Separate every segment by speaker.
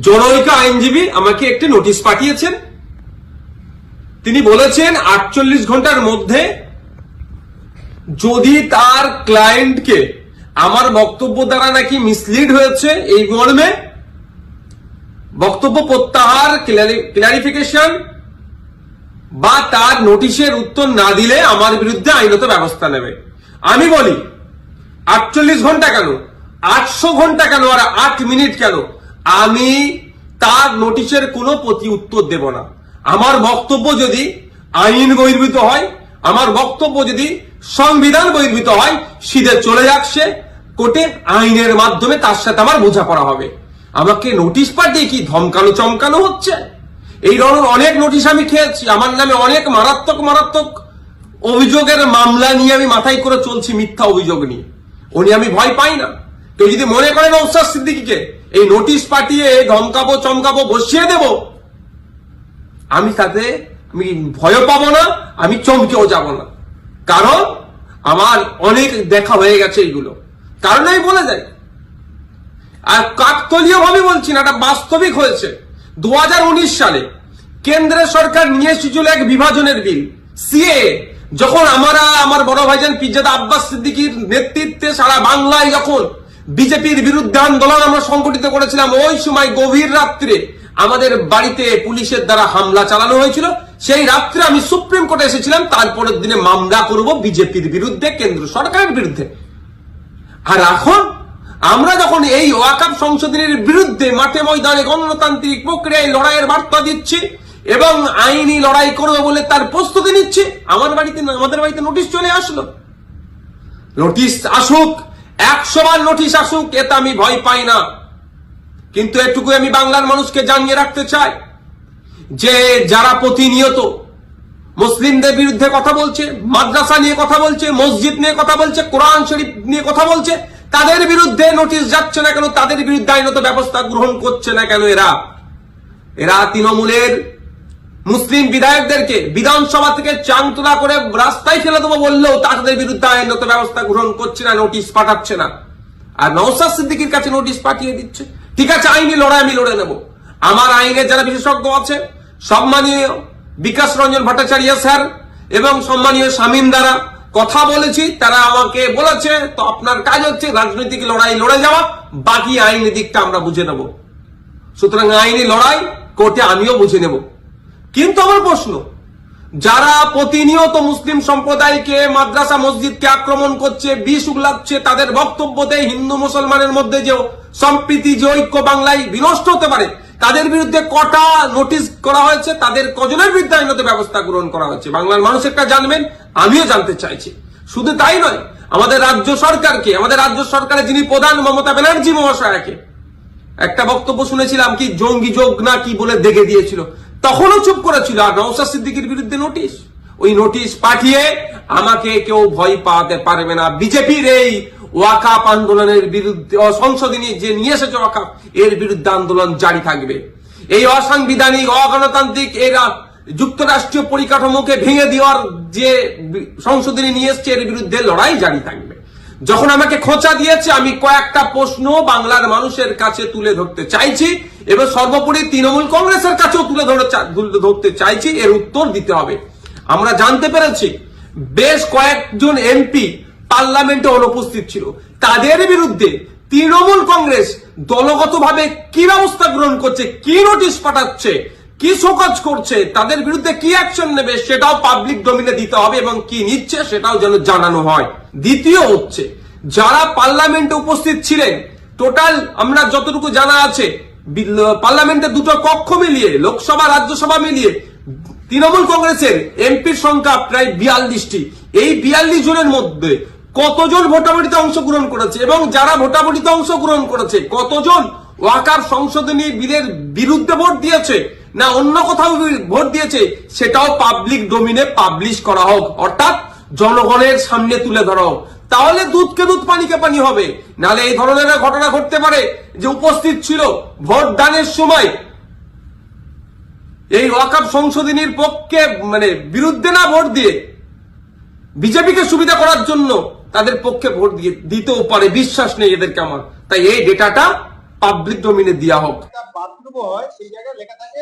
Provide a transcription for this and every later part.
Speaker 1: জনৈক আইনজীবী আমাকে একটি নোটিশ পাঠিয়েছেন। তিনি বলেছেন, আটচল্লিশ ঘণ্টার মধ্যে যদি তার ক্লায়েন্টকে আমার বক্তব্য দ্বারা নাকি মিসলিড হয়েছে এই মর্মে, বক্তব্য প্রত্যাহার ক্লারিফিকেশন বা তার নোটিশের উত্তর না দিলে আমার বিরুদ্ধে আইনত ব্যবস্থা নেবে। আমি বলি, আটচল্লিশ ঘণ্টা কেন? আটশো ঘণ্টা কেন? আর আট মিনিট কেন? আমি তার নোটিশের কোনো প্রতি উত্তর দেব না। আমার বক্তব্য যদি আইন বহির্ভূত হয়, আমার বক্তব্য যদি সংবিধান বহির্ভূত হয়, সিধে চলে যাচ্ছে কোর্টে আইনের মাধ্যমে তার সাথে আমার বোঝাপড়া হবে। আমাকে নোটিশ পাঠিয়ে কি ধমকানো চমকানো হচ্ছে? এই ধরনের অনেক নোটিশ আমি খেয়েছি, আমার নামে অনেক মারাত্মক মারাত্মক অভিযোগের মামলা নিয়ে আমি মাথায় করে চলছি মিথ্যা অভিযোগ নিয়ে। উনি আমি ভয় পাই না। কেউ যদি মনে করেন অবসাদ সিদ্দিকিকে এই নোটিশ পাঠিয়ে ধমকাবো, চমকাবো, বসিয়ে দেব। আমি তাতে, আমি ভয় পাবো না, আমি চমকেও যাব না। কারণ আমার অনেক দেখা হয়ে গেছে এইগুলো। কারণ আমি বলে যাই। আর কাকতলীয় ভাবে বলছি না, এটা বাস্তবিক হয়েছে। দু হাজার উনিশ সালে কেন্দ্রের সরকার নিয়ে এসেছিল এক বিভাজনের বিল। সিএ, যখন আমরা, আমার বড় ভাইজান পিজাদা আব্বাস সিদ্দিকির নেতৃত্বে সারা বাংলায় যখন বিজেপির বিরুদ্ধে আন্দোলন আমরা সংগঠিত করেছিলাম ওই সময় গভীর রাত্রে আমাদের বাড়িতে পুলিশের দ্বারা হামলা চালানো হয়েছিল। সেই রাত্রে আমি সুপ্রিম কোর্টে এসেছিলাম, তারপরের দিনে মামলা করব বিজেপির বিরুদ্ধে, কেন্দ্র সরকারের বিরুদ্ধে। আর এখন আমরা যখন এই ওয়াকাপ সংশোধনের বিরুদ্ধে মাঠে ময়দানে গণতান্ত্রিক প্রক্রিয়ায় লড়াইয়ের বার্তা দিচ্ছি এবং আইনি লড়াই করব বলে তার প্রস্তুতি নিচ্ছি, আমার বাড়িতে আমাদের বাড়িতে নোটিশ চলে আসলো। নোটিশ আসুক একশো বার নোটিশ আসুক, এতে আমি ভয় পাই না। কিন্তু এটুকু আমি বাংলার মানুষকে জানিয়ে রাখতে চাই যে, যারা প্রতিনিয়ত মুসলিমদের বিরুদ্ধে কথা বলছে, মাদ্রাসা নিয়ে কথা বলছে, মসজিদ নিয়ে কথা বলছে, কোরআন শরীফ নিয়ে কথা বলছে, তাদের বিরুদ্ধে নোটিশ যাচ্ছে না কেন? তাদের বিরুদ্ধে আইনত ব্যবস্থা গ্রহণ করছে না কেন এরা? এরা তৃণমূলের মুসলিম বিধায়কদেরকে বিধানসভা থেকে চাংতলা করে রাস্তায় ফেলে দেবো বললেও তাদের বিরুদ্ধে আইনত ব্যবস্থা গ্রহণ করছে না, নোটিশ পাঠাচ্ছে না। আর নওসাদ সিদ্দিকির কাছে নোটিশ পাঠিয়ে দিচ্ছে। ঠিক আছে, আইনি লড়াই আমি লড়ে নেব। আমার আইনের যারা বিশেষজ্ঞ আছে, সম্মানীয় বিকাশ রঞ্জন ভট্টাচার্য স্যার এবং সম্মানীয় শামীম দ্বারা কথা বলেছি, তারা আমাকে বলেছে, তো আপনার কাজ হচ্ছে রাজনৈতিক লড়াই লড়ে যাওয়া, বাকি আইনি দিকটা আমরা বুঝে নেব। সুতরাং আইনি লড়াই কোর্টে আমিও বুঝে নেব। কিন্তু আমার প্রশ্ন, যারা প্রতিনিয়ত মুসলিম সম্প্রদায়কে মাদ্রাসা মসজিদকে আক্রমণ করছে, বিষ উগলাচ্ছে, তাদের বক্তব্যতে হিন্দু মুসলমানের মধ্যে যে সম্প্রীতি, যে ঐক্য বাংলায় বিনষ্ট হতে পারে, তাদের বিরুদ্ধে কটা নোটিশ করা হয়েছে, তাদের কজনের বিরুদ্ধে আইনত ব্যবস্থা গ্রহণ করা হয়েছে। বাংলার মানুষ একটা জানবেন, আমিও জানতে চাইছি। শুধু তাই নয়, আমাদের রাজ্য সরকারকে, আমাদের রাজ্য সরকারের যিনি প্রধান মমতা ব্যানার্জি মহাশয়াকে, একটা বক্তব্য শুনেছিলাম কি, জঙ্গি যোগ না কি বলে দেখে দিয়েছিল। তখনও চুপ করেছিল আর নওসাদ সিদ্দিকির বিরুদ্ধে নোটিশ। ওই নোটিশ পাঠিয়ে আমাকে কেউ ভয় পাওয়াতে পারবে না। বিজেপির এই ওয়াকাপ আন্দোলনের বিরুদ্ধে সংশোধনী যে নিয়ে এসেছে ওয়াকাপ এর বিরুদ্ধে আন্দোলন জারি থাকবে। এই অসাংবিধানিক, অগণতান্ত্রিক, এরা যুক্তরাষ্ট্রীয় পরিকাঠামোকে ভেঙে দেওয়ার যে সংশোধনী নিয়ে এসছে, এর বিরুদ্ধে লড়াই জারি থাকবে। যখন আমাকে খোঁচা দিয়েছে, আমি কয়েকটা প্রশ্ন বাংলার মানুষের কাছে তুলে ধরতে চাইছি এবং সর্বোপরি তৃণমূল কংগ্রেসের কাছেও তুলে ধরে তুলে ধরতে চাইছি, এর উত্তর দিতে হবে। আমরা জানতে পেরেছি, বেশ কয়েকজন এমপি পার্লামেন্টে অনুপস্থিত ছিল। তাদের বিরুদ্ধে তৃণমূল কংগ্রেস দলগতভাবে কি ব্যবস্থা গ্রহণ করছে, কি নোটিশ পাঠাচ্ছে কি শোকজ করছে? তাদের বিরুদ্ধে কি অ্যাকশন নেবে সেটাও পাবলিক ডোমিনে দিতে হবে এবং কি নিচ্ছে সেটাও যেন জানানো হয়। দ্বিতীয় হচ্ছে, যারা পার্লামেন্টে উপস্থিত ছিলেন টোটাল আমরা যতটুকু জানা আছে পার্লামেন্টে দুটো কক্ষ মিলিয়ে, লোকসভা, রাজ্যসভা মিলিয়ে, তৃণমূল কংগ্রেসের এমপির সংখ্যা প্রায় বিয়াল্লিশটি। এই বিয়াল্লিশ জনের মধ্যে কতজন ভোটাভুটিতে অংশগ্রহণ করেছে এবং যারা ভোটাভুটিতে অংশগ্রহণ করেছে, কতজন ওয়াকার সংশোধনী বিলের বিরুদ্ধে ভোট দিয়েছে না, অন্য কোথাও ভোট দিয়েছে, সেটাও পাবলিক ডোমিনে পাবলিশ করা হোক। অর্থাৎ জনগণের সামনে তুলে ধরা হোক। তাহলে দুধকে দুধ পানিকে পানি হবে। নালে এই ধরনের ঘটনা ঘটতে পারে যে উপস্থিত ছিল ভোট দানের সময়। এই ওয়াকাপ সংশোধনীর পক্ষে মানে বিরুদ্ধে না ভোট দিয়ে বিজেপিকে সুবিধা করার জন্য তাদের পক্ষে ভোট দিয়ে, দিতেও পারে। বিশ্বাস নেই এদেরকে আমার। তাই এই ডেটাটা পাবলিক ডোমিনে দেওয়া হোক।
Speaker 2: বাথরুম হয় সেই জায়গায় লেখা থাকে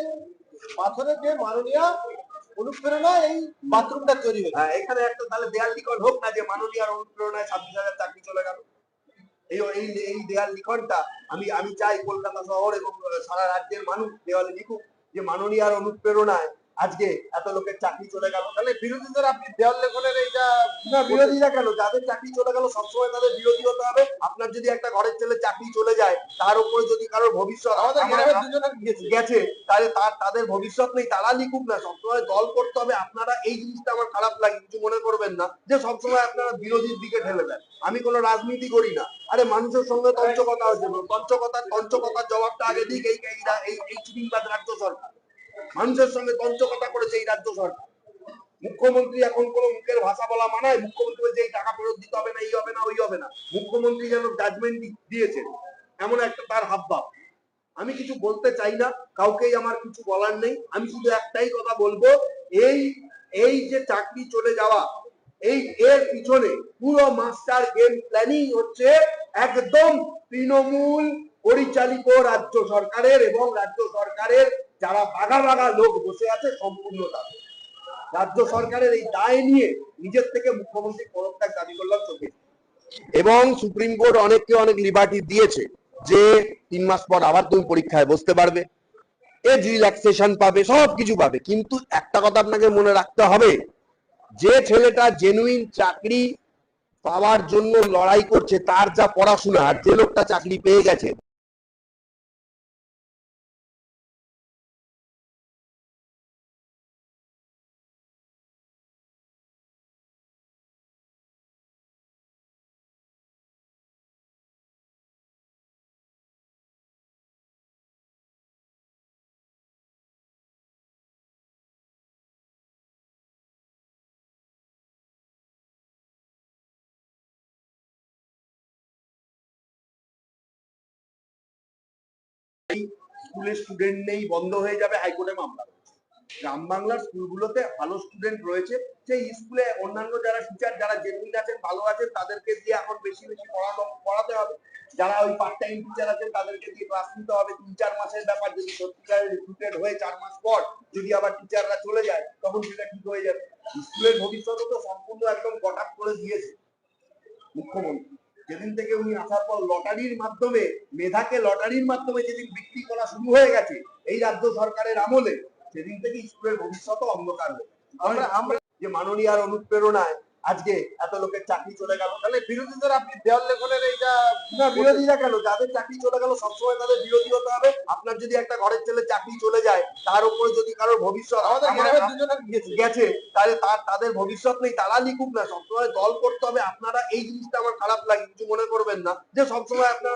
Speaker 2: পাথরের যে মাননীয় অনুপ্রেরণা এই বাথরুমটা তৈরি হয়েছে।
Speaker 3: হ্যাঁ, এখানে একটা তাহলে দেয়াল লিখন হোক না যে মাননীয় অনুপ্রেরণায় ছাব্বিশ হাজার চাকরি চলে গেল। এই এই এই দেয়াল লিখনটা আমি আমি চাই কলকাতা শহর এবং সারা রাজ্যের মানুষ দেওয়ালে লিখুক যে মাননীয় আর অনুপ্রেরণায় আজকে এত লোকের চাকরি চলে গেল। তাহলে বিরোধীদের আপনি দেওয়াল লেখনের এইটা না বিরোধীরা কেন? যাদের চাকরি চলে গেল সবসময় তাদের বিরোধী হতে হবে। আপনার যদি একটা ঘরের ছেলে চাকরি চলে যায় তার উপরে যদি কারোর ভবিষ্যৎ
Speaker 2: আমাদের দুজনের
Speaker 3: গেছে। তাহলে তার তাদের ভবিষ্যৎ নেই তারা লিখুক না। সবসময় দল করতে হবে। আপনারা এই জিনিসটা আমার খারাপ লাগে কিছু মনে করবেন না যে সবসময় আপনারা বিরোধীর দিকে ঠেলে দেন। আমি কোনো রাজনীতি করি না। আরে মানুষের সঙ্গে তঞ্চকতা হচ্ছে তঞ্চকতার তঞ্চকতার জবাবটা আগে দিক। এই এই এই চিটিংবাজ রাজ্য সরকার। মানুষের সঙ্গে তঞ্চকতা করেছে এই রাজ্য সরকার। মুখ্যমন্ত্রী এখন কোনো মুখের ভাষা বলা মানায়, মুখ্যমন্ত্রী বলছে এই টাকা ফেরত দিতে হবে না, এই হবে না, ওই হবে না। মুখ্যমন্ত্রী যেন জাজমেন্ট দিয়েছে এমন একটা তার হাবভাব। আমি কিছু বলতে চাই না, কাউকেই আমার কিছু বলার নেই। আমি শুধু একটাই কথা বলব, এই এই যে চাকরি চলে যাওয়া, এই এর পিছনে পুরো মাস্টার গেম প্ল্যানিং হচ্ছে একদম তৃণমূল পরিচালিত রাজ্য সরকারের এবং রাজ্য সরকারের যারা বাঘা বাঘা লোক বসে আছে সম্পূর্ণ তাদের। রাজ্য সরকারের এই দায় নিয়ে নিজের থেকে মুখ্যমন্ত্রী পদত্যাগ দাবি করলাম চোখে এবং সুপ্রিম কোর্ট অনেককে অনেক লিবার্টি দিয়েছে যে তিন মাস পর আবার তুমি পরীক্ষায় বসতে পারবে। এজ রিল্যাক্সেশন পাবে সব কিছু পাবে। কিন্তু একটা কথা আপনাকে মনে রাখতে হবে, যে ছেলেটা জেনুইন চাকরি পাওয়ার জন্য লড়াই করছে, তার যা পড়াশোনা, আর যে লোকটা চাকরি পেয়ে গেছে স্কুলের স্টুডেন্ট নেই, বন্ধ হয়ে যাবে, হাইকোর্টে মামলা গ্রাম বাংলার স্কুলগুলোতে ভালো স্টুডেন্ট রয়েছে। সেই স্কুলে অন্যান্য যারা টিচার যারা জেনুইন আছেন, ভালো আছেন, তাদেরকে দিয়ে এখন বেশি বেশি পড়ানো, পড়াতে হবে। যারা ওই পার্ট টাইম টিচার আছেন, তাদেরকে দিয়ে ক্লাস নিতে হবে। তিন, চার মাসের ব্যাপার, যদি রিক্রুটেড হয়ে চার মাস পর যদি আবার টিচাররা চলে যায়, তখন সেটা ঠিক হয়ে যাবে। স্কুলের ভবিষ্যৎ তো সম্পূর্ণ একদম কটাপ করে দিয়েছে। মুখ্যমন্ত্রী। যেদিন থেকে উনি আসার পর লটারির মাধ্যমে, মেধাকে লটারির মাধ্যমে যেদিন বিক্রি করা শুরু হয়ে গেছে, এই রাজ্য সরকারের আমলে, সেদিন থেকে স্কুলের ভবিষ্যৎ অন্ধকার হয়ে। আমরা আমরা যে মাননীয় আর অনুপ্রেরণায় আজকে এত লোকের চাকরি চলে গেল। তাহলে বিরোধীদের আপনি দেওয়াল লেখনের এইটা না বিরোধীরা কেন? যাদের চাকরি চলে গেল সবসময় তাদের বিরোধী হতে হবে। আপনার যদি একটা ঘরের ছেলে চাকরি চলে যায় তার উপরে যদি কারোর ভবিষ্যৎ গেছে তাহলে তার তাদের ভবিষ্যৎ নেই তারা লিখুক না। সবসময় দল করতে হবে। আপনারা এই জিনিসটা আমার খারাপ লাগে কিছু মনে করবেন না। যে সবসময় আপনারা